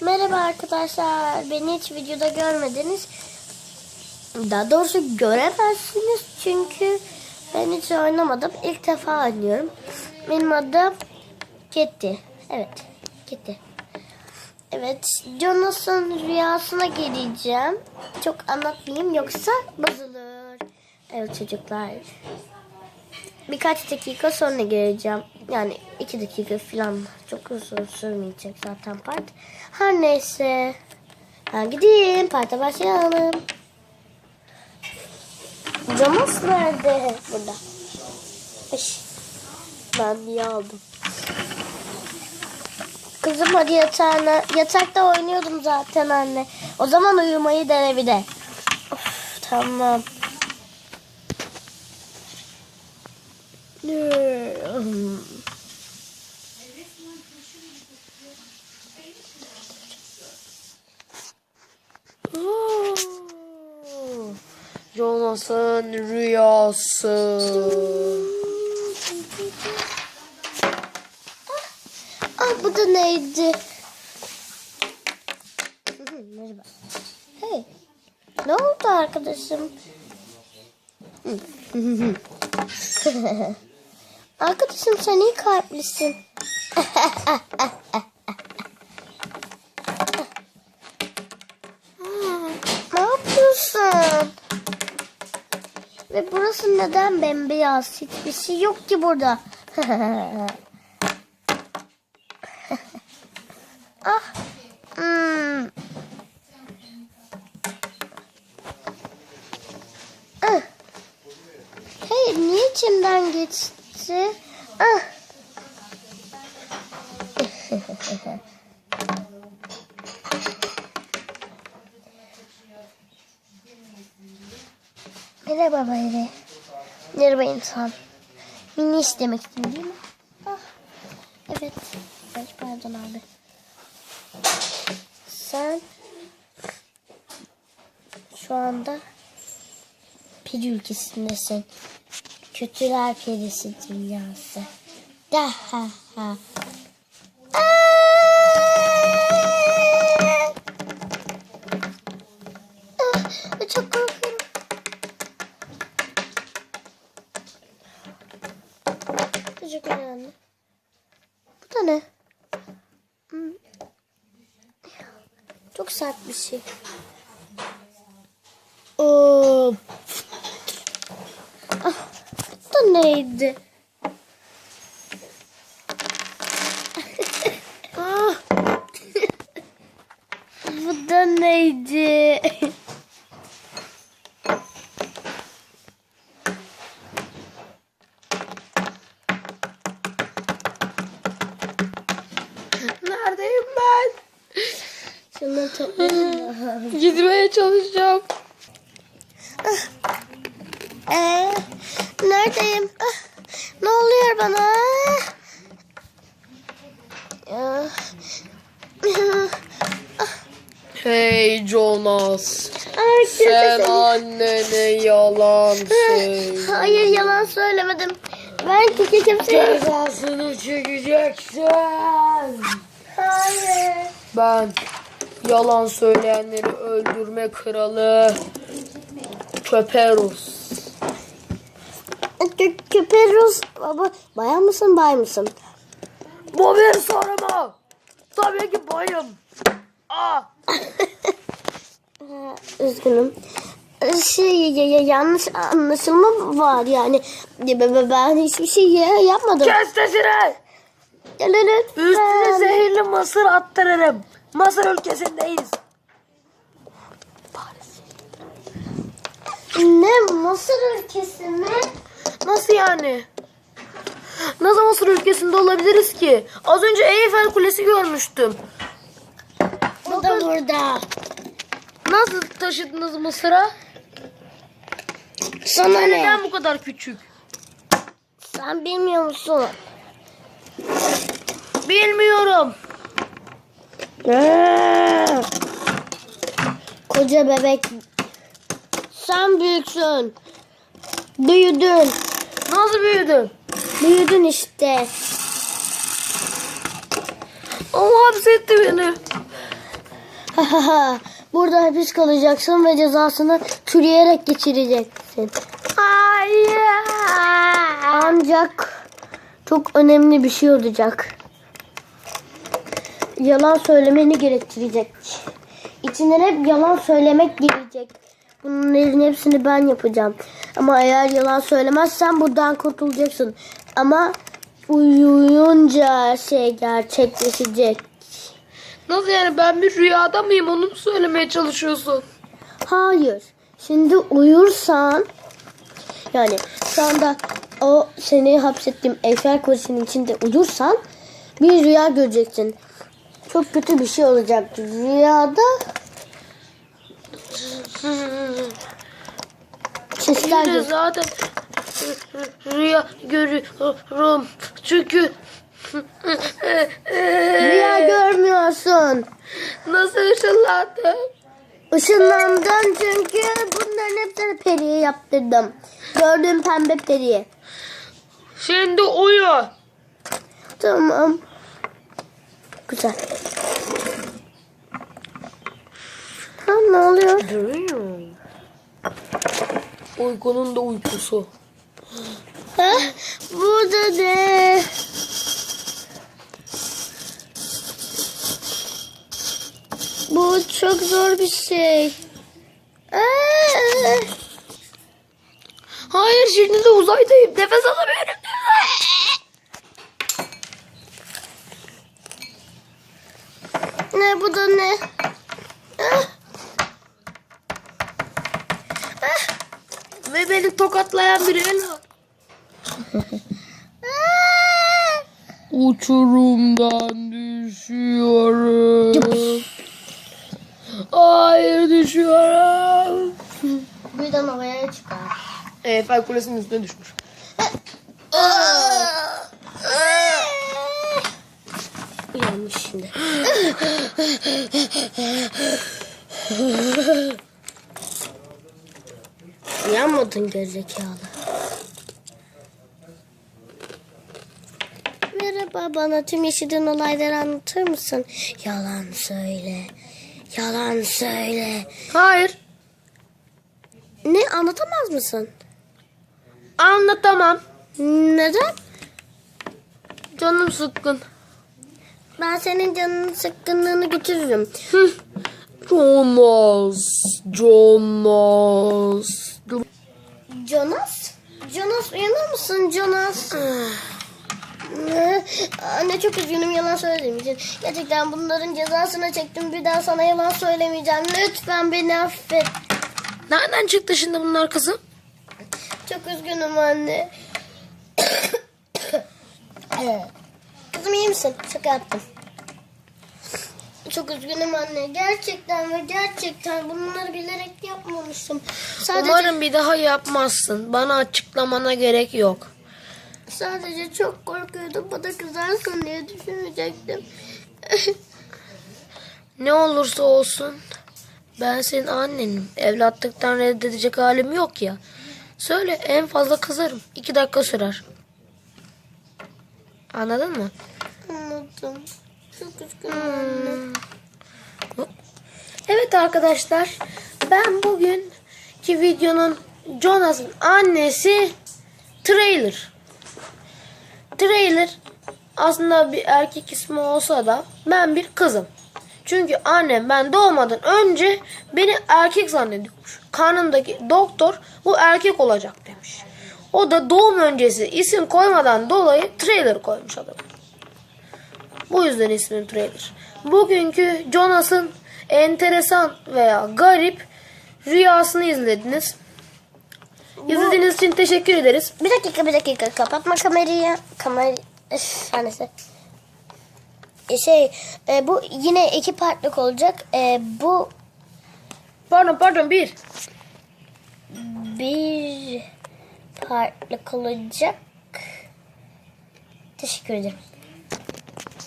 Merhaba arkadaşlar. Beni hiç videoda görmediniz. Daha doğrusu göremezsiniz çünkü ben hiç oynamadım. İlk defa oynuyorum. Benim adım Kitty. Evet, Kitty. Evet, Jonas'ın rüyasına geleceğim. Çok anlatmayayım yoksa bozulur. Evet çocuklar. Birkaç dakika sonra geleceğim. Yani iki dakika falan. Çok uzun sürmeyecek zaten part. Her neyse. Ben gideyim. Parta başlayalım. Camus nerede? Burada. Eş. Ben niye aldım? Kızım hadi yatağına. Yatakta oynuyordum zaten anne. O zaman uyumayı dene bir de. Of, tamam. Jonas'ın rüyası. Ah bu da neydi? Merhaba. Hey. Ne oldu arkadaşım? arkadaşım sen iyi kalplisin. ne yapıyorsun? Ve burası neden bembeyaz? Hiçbir şey yok ki burada. ah. Hmm. Ah. Hey, niye içimden geçti? Ah. Merhaba Bayri. Merhaba insan. Mini istemek değil mi? Ah. Evet. Ay, Pardon abi. Sen şu anda peri ülkesindesin. Kötüler perisi dünyası. Da ha ha. Aa! Ah, çok korkuyorum. Teşekkür anne. Bu da ne? Hmm. Çok sert bir şey. Oo. Ah, bu da neydi? ah. bu da neydi? Neredeyim ben? Şunu toplayayım. Gitmeye çalışacağım. Ee, neredeyim? Ah, ne oluyor bana? Ah. Hey Jonas. Ay, Sen seni- annene yalan söyle. Hayır yalan söylemedim. Ben kiki kimseye... Cezasını çekeceksin. Hayır. Ben yalan söyleyenleri öldürme kralı Köperus. Kö Köperus baba bayan mısın bay mısın? Bu bir soru mu? Tabii ki bayım. Aa, Üzgünüm. Şey ya, ya, yanlış anlaşılma var yani. Ya, ben- hiçbir şey ya- yapmadım. kes sesini. Üstüne zehirli mısır attırırım. Mısır ülkesindeyiz. Ne Mısır ülkesi mi? Nasıl yani? Nasıl Mısır ülkesinde olabiliriz ki? Az önce Eyfel Kulesi görmüştüm. Bu da burada. Nasıl taşıdınız Mısır'a? Sana ne? Neden bu kadar küçük? Sen bilmiyor musun? Bilmiyorum. Koca bebek. Sen büyüksün. Büyüdün. Nasıl büyüdün? Büyüdün işte. O hapsetti beni. Burada hapis kalacaksın ve cezasını çürüyerek geçireceksin. Hayır. Ancak çok önemli bir şey olacak. Yalan söylemeni gerektirecek. İçinden hep yalan söylemek gelecek. Bunların hepsini ben yapacağım. Ama eğer yalan söylemezsen buradan kurtulacaksın. Ama uyuyunca şey gerçekleşecek. Nasıl yani ben bir rüyada mıyım onu mu söylemeye çalışıyorsun? Hayır. Şimdi uyursan yani şu anda o seni hapsettiğim Eiffel Kulesi'nin içinde uyursan bir rüya göreceksin. Çok kötü bir şey olacak. Rüyada sesler Şimdi zaten rüya görüyorum. Çünkü Rüya görmüyorsun. nasıl ışınlandı? Işınlandın çünkü bunların hepsini periye yaptırdım. Gördüğüm pembe periye. Şimdi uyu. Tamam. Güzel. Ha ne oluyor? Uykunun da uykusu. Ha? Burada ne? Bu çok zor bir şey. Hayır şimdi de uzaydayım. Nefes alamıyorum. Ne bu da ne? Ah! Ve beni tokatlayan bir el var. Ah! Uçurumdan düşüyorum. Hayır düşüyorum. Birden havaya çıkar. Eiffel Kulesi'nin üstüne düşmüş. Uyanmış şimdi. Uyanmadın gerizekalı. Merhaba bana tüm yaşadığın olayları anlatır mısın? Yalan söyle. Yalan söyle. Hayır. Ne anlatamaz mısın? Anlatamam. Neden? Canım sıkkın. Ben senin canının sıkkınlığını götürürüm. Jonas. Jonas? Jonas uyanır mısın Jonas? Ee, Anne çok üzgünüm yalan söylediğim için. Gerçekten bunların cezasını çektim. Bir daha sana yalan söylemeyeceğim. Lütfen beni affet. Nereden çıktı şimdi bunlar kızım? Çok üzgünüm anne. Kızım iyi misin? Şaka yaptım. Çok üzgünüm anne. Gerçekten ve gerçekten bunları bilerek yapmamıştım. Sadece Umarım bir daha yapmazsın. Bana açıklamana gerek yok. sadece çok korkuyordum. Bana kızarsın diye düşünecektim. Ne olursa olsun ben senin annenim. Evlatlıktan reddedecek halim yok ya. Söyle en fazla kızarım. İki dakika sürer. Anladın mı? Anladım. Çok üzgünüm. Evet arkadaşlar. Ben bugünkü videonun Jonas'ın annesi Trailer. Trailer aslında bir erkek ismi olsa da ben bir kızım. Çünkü annem ben doğmadan önce beni erkek zannediyormuş. Karnımdaki doktor bu erkek olacak demiş. O da doğum öncesi isim koymadan dolayı Trailer koymuş adam. Bu yüzden ismim Trailer. Bugünkü Jonas'ın enteresan veya garip rüyasını izlediniz. İzlediğiniz için teşekkür ederiz. Bir dakika bir dakika kapatma kamerayı. Kamera Üf, her neyse. E, Şey e, bu yine iki partlık olacak. E, bu Pardon pardon bir. bir partlık olacak. Teşekkür ederim.